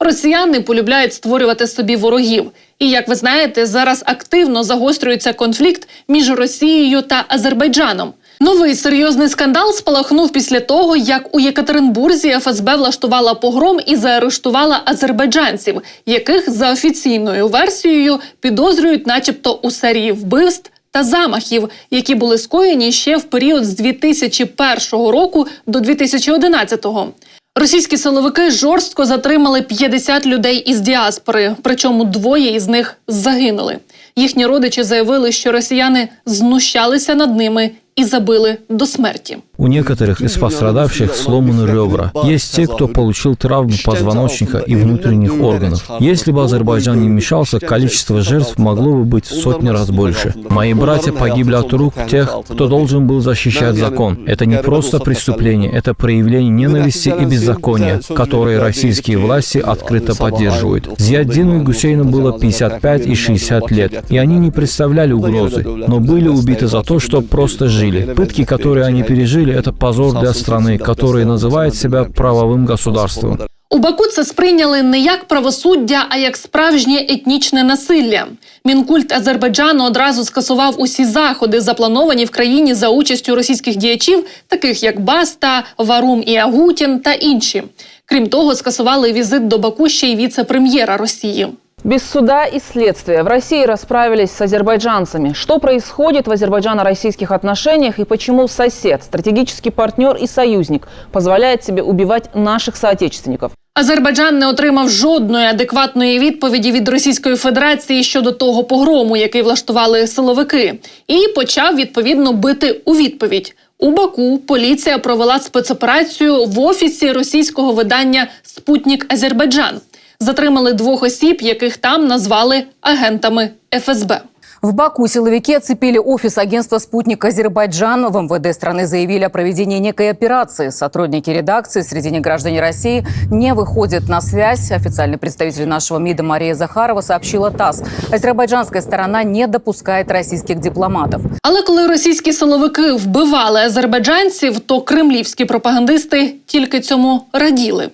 Росіяни полюбляють створювати собі ворогів. І як ви знаєте, зараз активно загострюється конфлікт між Росією та Азербайджаном. Новий серйозний скандал спалахнув після того, як у Єкатеринбурзі ФСБ влаштувала погром і заарештувала азербайджанців, яких за офіційною версією підозрюють, начебто, у серії вбивств та замахів, які були скоєні ще в період з 2001 року до 2011-го. Російські силовики жорстко затримали 50 людей із діаспори, причому двоє із них загинули. Їхні родичі заявили, що росіяни знущалися над ними і забили до смерті. У некоторых из пострадавших сломаны ребра. Есть те, кто получил травмы позвоночника и внутренних органов. Если бы Азербайджан не вмешался, количество жертв могло бы быть в сотни раз больше. Мои братья погибли от рук тех, кто должен был защищать закон. Это не просто преступление, это проявление ненависти и беззакония, которые российские власти открыто поддерживают. Зиаддину и Гусейну было 55 и 60 лет, и они не представляли угрозы, но были убиты за то, что просто жили. Пытки, которые они пережили, это позор для страны, которая называет себя правовым государством. У Баку це сприйняли не як правосуддя, а як справжнє етнічне насилля. Мінкульт Азербайджану одразу скасував усі заходи, заплановані в країні за участю російських діячів, таких як Баста, Варум і Агутін та інші. Крім того, скасували візит до Баку ще й віце-прем'єра Росії. Без суда и следствия в России расправились с азербайджанцами. Что происходит в азербайджано-российских отношениях и почему сосед, стратегический партнер и союзник позволяет себе убивать наших соотечественников? Азербайджан не отримав жодної адекватної відповіді від Російської Федерації щодо того погрому, який влаштували силовики, і почав відповідно бити у відповідь. У Баку поліція провела спецоперацію в офісі російського видання Спутник Азербайджан. Затримали двох осіб, яких там назвали агентами ФСБ. В Баку силовики оцепили офис агентства «Спутник Азербайджан». В МВД страны заявили о проведении некой операции. Сотрудники редакции, среди них граждане России, не выходят на связь. Официальный представитель нашего МИДа Мария Захарова сообщила ТАСС. Азербайджанская сторона не допускает российских дипломатов. Але коли російські силовики вбивали азербайджанців, то кремлівські пропагандисти тільки цьому раділи.